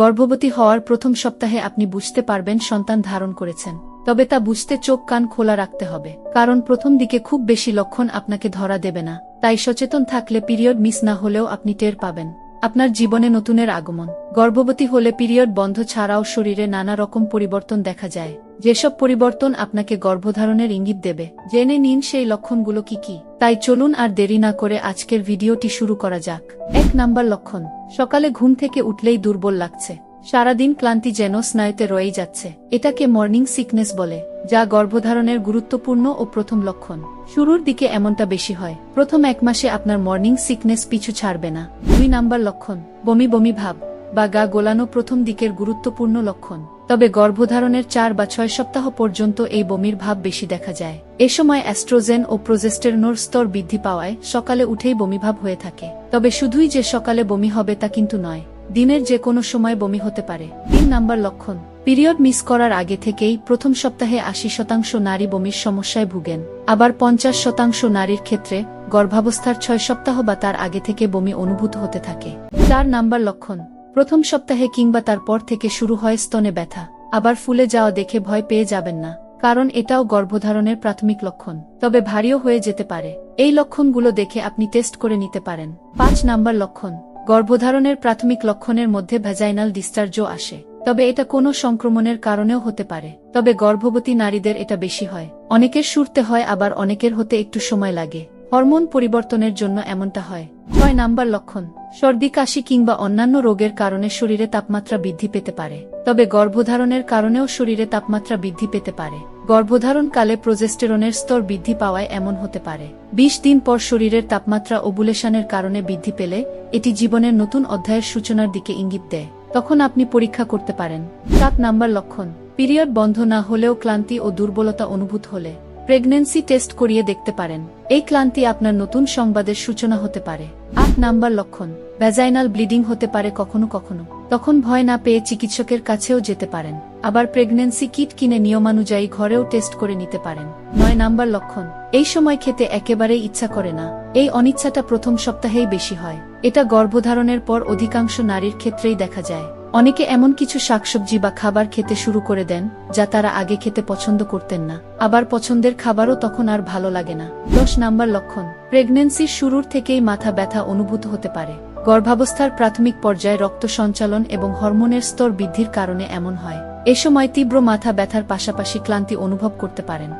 গর্ভবতী হওয়ার প্রথম সপ্তাহে আপনি বুঝতে পারবেন সন্তান ধারণ করেছেন। তবে তা বুঝতে চোখ কান খোলা রাখতে হবে, কারণ প্রথম দিকে খুব বেশি লক্ষণ আপনাকে ধরা দেবে না। তাই সচেতন থাকলে পিরিয়ড মিস না হলেও আপনি টের পাবেন। আপনার জীবনে নতুনের আগমন। গর্ভবতী হলে পিরিয়ড বন্ধ ছাড়াও শরীরে নানা রকম পরিবর্তন দেখা যায়। যেসব পরিবর্তন আপনাকে গর্ভধারণের ইঙ্গিত দেবে। জেনে নিন সেই লক্ষণগুলো কি কি। তাই চলুন আর দেরি না করে আজকের ভিডিওটি শুরু করা যাক। এক নাম্বার লক্ষণ, সকালে ঘুম থেকে উঠলেই দুর্বল লাগছে। সারাদিন ক্লান্তি যেন স্নায়ুতে রয়েই যাচ্ছে। এটাকে মর্নিং সিকনেস বলে, যা গর্ভধারণের গুরুত্বপূর্ণ ও প্রথম লক্ষণ। শুরুর দিকে এমনটা বেশি হয়। প্রথম এক মাসে আপনার মর্নিং সিকনেস পিছু ছাড়বে না। দুই নাম্বার লক্ষণ, বমি বমি ভাব, বা গা গোলানো প্রথম দিকের গুরুত্বপূর্ণ লক্ষণ। তবে গর্ভধারণের চার বা ছয় সপ্তাহ পর্যন্ত এই বমির ভাব বেশি দেখা যায়। এ সময় অ্যাস্ট্রোজেন ও প্রোজেস্টেরনোর স্তর বৃদ্ধি পাওয়ায় সকালে উঠেই বমিভাব হয়ে থাকে। তবে শুধুই যে সকালে বমি হবে তা কিন্তু নয়। দিনের যে কোনো সময় বমি হতে পারে। তিন নাম্বার লক্ষণ, পিরিয়ড মিস করার আগে থেকেই প্রথম সপ্তাহে আশি শতাংশ নারী বমির সমস্যায় ভুগেন। আবার পঞ্চাশ শতাংশ নারীর ক্ষেত্রে গর্ভাবস্থার ছয় সপ্তাহ বা তার আগে থেকে বমি অনুভূত হতে থাকে। চার নাম্বার লক্ষণ, প্রথম সপ্তাহে কিংবা তারপর থেকে শুরু হয় স্তনে ব্যথা। আবার ফুলে যাওয়া দেখে ভয় পেয়ে যাবেন না, কারণ এটাও গর্ভধারণের প্রাথমিক লক্ষণ, তবে ভারীও হয়ে যেতে পারে। এই লক্ষণগুলো দেখে আপনি টেস্ট করে নিতে পারেন। পাঁচ নাম্বার লক্ষণ গর্ভধারণের প্রাথমিক লক্ষণের মধ্যে ভ্যাজাইনাল ডিসচার্জও আসে। তবে এটা কোনো সংক্রমণের কারণেও হতে পারে। তবে গর্ভবতী নারীদের এটা বেশি হয়। অনেকের সুরতে হয়, আবার অনেকের হতে একটু সময় লাগে। হরমোন পরিবর্তনের জন্য এমনটা হয়। ছয় নাম্বার লক্ষণ, সর্দি, কাশি কিংবা অন্যান্য রোগের কারণে শরীরে তাপমাত্রা বৃদ্ধি পেতে পারে। তবে গর্ভধারণের কারণেও শরীরে তাপমাত্রা বৃদ্ধি পেতে পারে। গর্ভধারণকালে প্রজেস্টেরনের স্তর বৃদ্ধি পাওয়ায় এমন হতে পারে। বিশ দিন পর শরীরের তাপমাত্রা ওবুলেশনের কারণে বৃদ্ধি পেলে এটি জীবনের নতুন অধ্যায়ের সূচনার দিকে ইঙ্গিত দেয়। তখন আপনি পরীক্ষা করতে পারেন। সাত নাম্বার লক্ষণ। পিরিয়ড বন্ধ না হলেও ক্লান্তি ও দুর্বলতা অনুভূত হলে প্রেগনেন্সি টেস্ট করিয়ে দেখতে পারেন। এই ক্লান্তি আপনার নতুন সংবাদের সূচনা হতে পারে। আট নাম্বার লক্ষণ। ভ্যাজাইনাল ব্লিডিং হতে পারে কখনো কখনো। তখন ভয় না পেয়ে চিকিৎসকের কাছেও যেতে পারেন। আবার প্রেগনেন্সি কিট কিনে নিয়মানুযায়ী ঘরেও টেস্ট করে নিতে পারেন। নয় নাম্বার লক্ষণ, এই সময় খেতে একেবারেই ইচ্ছা করে না। এই অনিচ্ছাটা প্রথম সপ্তাহেই বেশি হয়। এটা গর্ভধারণের পর অধিকাংশ নারীর ক্ষেত্রেই দেখা যায়। অনেকে এমন কিছু শাকসবজি বা খাবার খেতে শুরু করে দেন, যা তারা আগে খেতে পছন্দ করতেন না। আবার পছন্দের খাবারও তখন আর ভালো লাগে না। দশ নাম্বার লক্ষণ প্রেগনেন্সির শুরুর থেকেই মাথা ব্যথা অনুভূত হতে পারে। গর্ভাবস্থার প্রাথমিক পর্যায়ে রক্ত সঞ্চালন এবং হরমোনের স্তর বৃদ্ধির কারণে এমন হয়। এ সময় তীব্র মাথা ব্যথার পাশাপাশি ক্লান্তি অনুভব করতে পারেন।